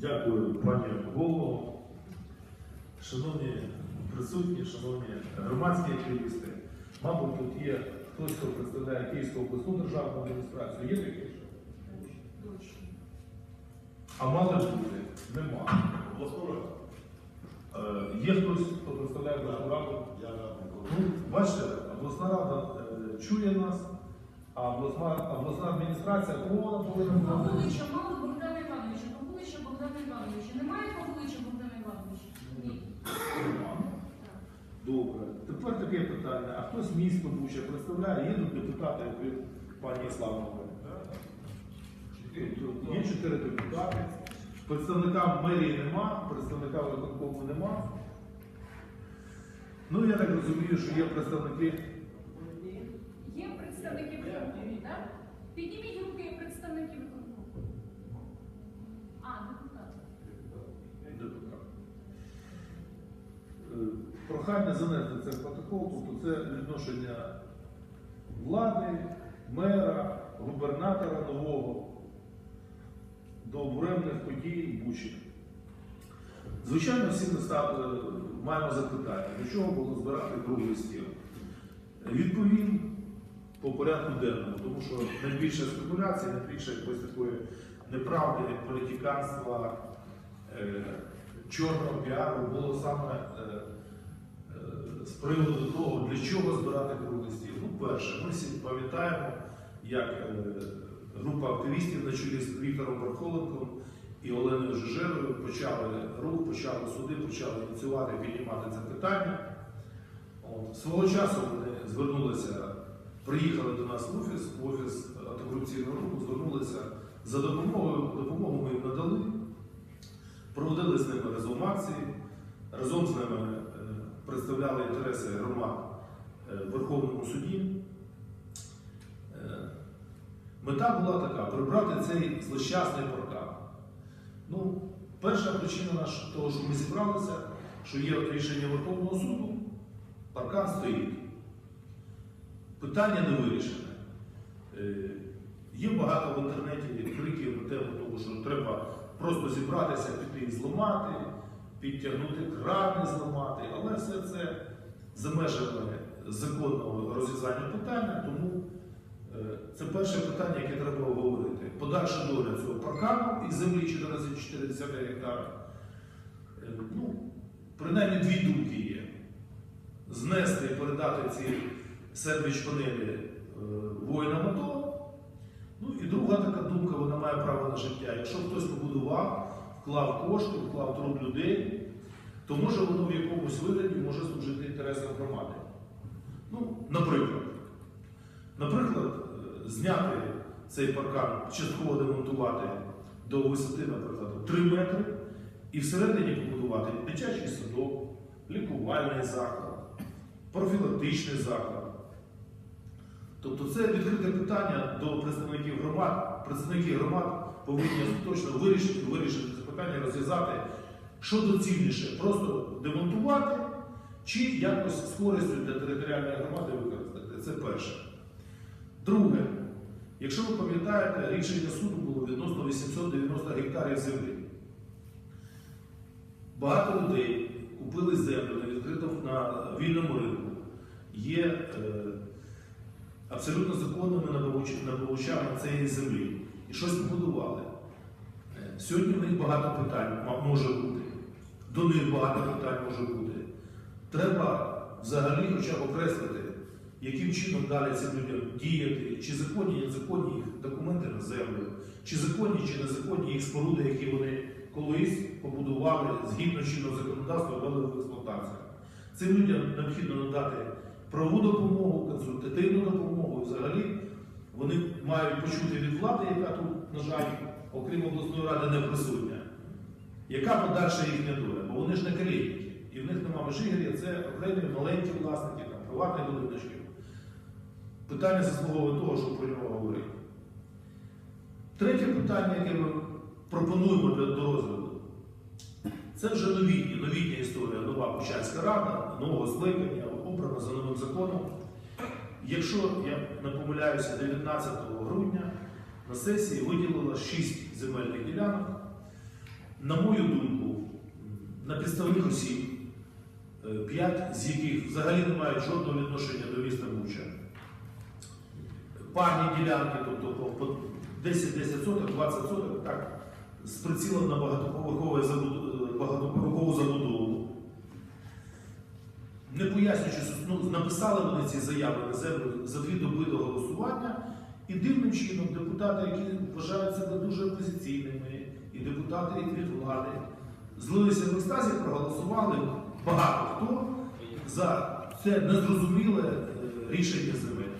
Дякую, пані голово. Шановні присутні, шановні громадські активісти. Мабуть, тут є хтось, хто представляє Київську обласну державну адміністрацію. Є таке? А мали бути? Нема. Обласну раду. Е, Є хтось, хто представляє обласну раду? Я радий. Ну, бачите, обласна рада е, чує нас, а обласна, обласна адміністрація кого вона повинна бути? Івановича, Павловича Богдана Івановича. Немає Павловича Богдана Івановича? Ні. Добре. Тепер таке питання. А хтось місто Буча представляє? Є тут депутати, окрім пані Славнової? Є чотири депутати. Представника мерії нема, представника виконкому нема. Ну, я так розумію, що є представники. Є представники виконкому, так? Підніміть руки представники виконкому. А, депутати. депутат. Е, Прохання занести це в протокол, тобто це відношення влади, мера, губернатора нового до буремних подій Бучі. Звичайно, всі ми став- е, маємо запитання, до чого було збирати круглий стіл. Відповім по порядку денному, тому що найбільше спекуляцій, найбільше якоїсь такої неправди, політиканства, е, чорного піару було саме е, е, з приводу того, для чого збирати круглий стіл. Ну, перше, ми всі пам'ятаємо, як група активістів на чолі з Віктором Бархоленком і Оленою Жижерою почали рух, почали суди, почали ініціювати, піднімати це питання. От. Свого часу вони звернулися, приїхали до нас в офіс, в офіс антикорупційного руху, звернулися за допомогою, допомогу ми їм надали, проводили з ними разом акції, разом з ними е, представляли інтереси громад е, в Верховному суді. Е, Мета була така прибрати цей злощасний паркан. Ну, перша причина того, що ми зібралися, що є рішення Верховного суду, паркан стоїть. Питання не вирішене. Є багато в інтернеті криків на тему того, що треба просто зібратися, піти і зламати, підтягнути крани, зламати, але все це за межами законного розв'язання питання, тому е, це перше питання, яке треба обговорити. Подальша доля цього паркану і землі 14,4 гектара. Е, Ну, принаймні дві думки є. Знести і передати ці сендвіч-панелі е, вклав кошти, вклав труд людей, то може воно в якомусь вигляді може служити інтересам громади. Ну, наприклад, наприклад, е, зняти цей паркан, частково демонтувати до висоти, наприклад, 3 метри, і всередині побудувати дитячий садок, лікувальний заклад, профілактичний заклад. Тобто це відкрите питання до представників громад. Представники громад повинні точно вирішити, вирішити питання, розв'язати, що доцільніше, просто демонтувати чи якось з користю для територіальної громади використати. Це перше. Друге, якщо ви пам'ятаєте, рішення суду було відносно 890 гектарів землі. Багато людей купили землю на відкритому на вільному ринку. Є е, абсолютно законними набувачами цієї землі і щось побудували. Сьогодні в них багато питань може бути. До них багато питань може бути. Треба взагалі хоча б окреслити, яким чином далі цим людям діяти, чи законні, незаконні їх документи на землю, чи законні, чи незаконні їх споруди, які вони колись побудували згідно чинного законодавства ввели в експлуатацію. Цим людям необхідно надати правову допомогу, консультативну допомогу. Взагалі вони мають почути від влади, яка тут, на жаль, окрім обласної ради, не присутня. Яка подальша їхня доля? Бо вони ж не калітники. І в них нема межигір'я, це окремі маленькі власники, там, приватні будиночки. Питання заслуговує того, що про нього говорити. Третє питання, яке ми пропонуємо для розгляду, це вже новітня, новітня історія, нова Бучанська рада, нового скликання, обрана за новим законом. Якщо я не помиляюся, 19 грудня на сесії виділила 6 земельних ділянок на мою думку, на підставних осіб, е, п'ять з яких взагалі не мають жодного відношення до міста Буча. Парні ділянки, тобто по- по 10-10 соток, 20 соток, так, з прицілом на забудову, багатоповерхову забудову. Не пояснюючи, ну, написали вони ці заяви на землю за дві доби до голосування, і дивним чином депутати, які вважають себе дуже опозиційними, і депутати від влади, злилися в екстазі, проголосували багато хто за це незрозуміле е, рішення земель.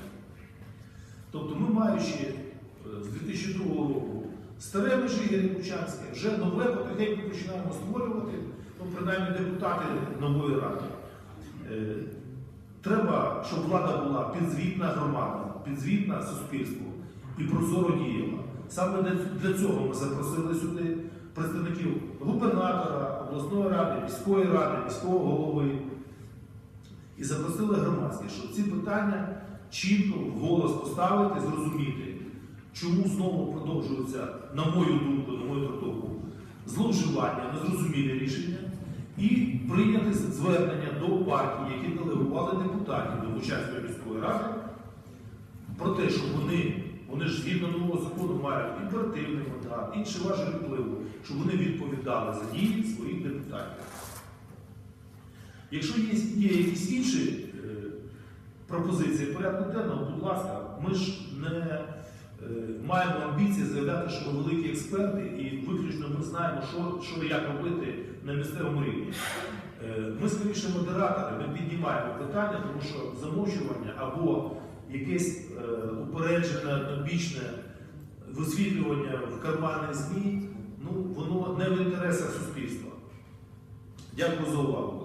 Тобто ми, маючи е, з 2002 року старе Межигір'я Бучанське, вже нове потихеньку починаємо створювати, ну, принаймні депутати нової ради. Е, Треба, щоб влада була підзвітна громада, підзвітна суспільству і прозоро діяла. Саме для- цього ми запросили сюди представників губернатора, обласної ради, міської ради, міського голови і запросили громадськість, щоб ці питання чітко вголос поставити, зрозуміти, чому знову продовжуються, на мою думку, на мою трактовку, зловживання, незрозумілі рішення, і прийняти звернення до партій, які делегували депутатів до Бучанської міської ради, про те, що вони, вони ж згідно нового закону мають імперативний мандат, інші важелі впливу, щоб вони відповідали за дії своїх депутатів. Якщо є, є якісь інші е, пропозиції порядку денного, будь ласка, ми ж не е, маємо амбіції заявляти, що ми великі експерти, і виключно ми знаємо, що, що і як робити на місцевому рівні. Е, Ми скоріше модератори, ми піднімаємо питання, тому що замовчування або якесь е, упереджене, однобічне висвітлювання в кармани ЗМІ, ну, воно не в інтересах суспільства. Дякую за увагу.